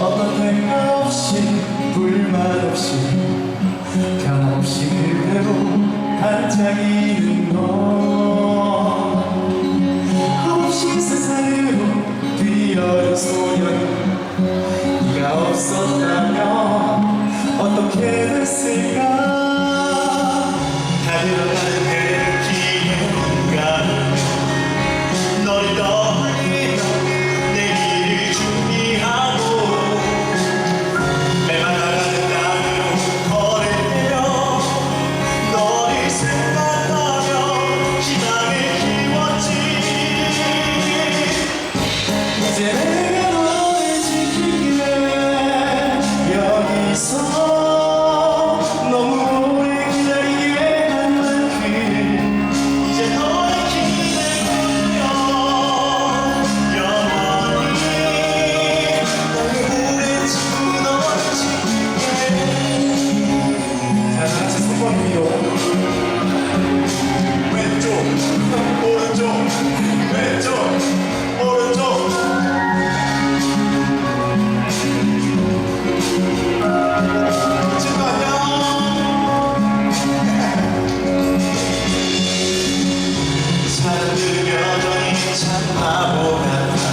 어떤 생각 없이 불만 없이 변함없이 그대로 반짝이는 너. 한없이 세상으로 뛰어든 소년 네가 없었다 So. 난 여전히 참 바보 같아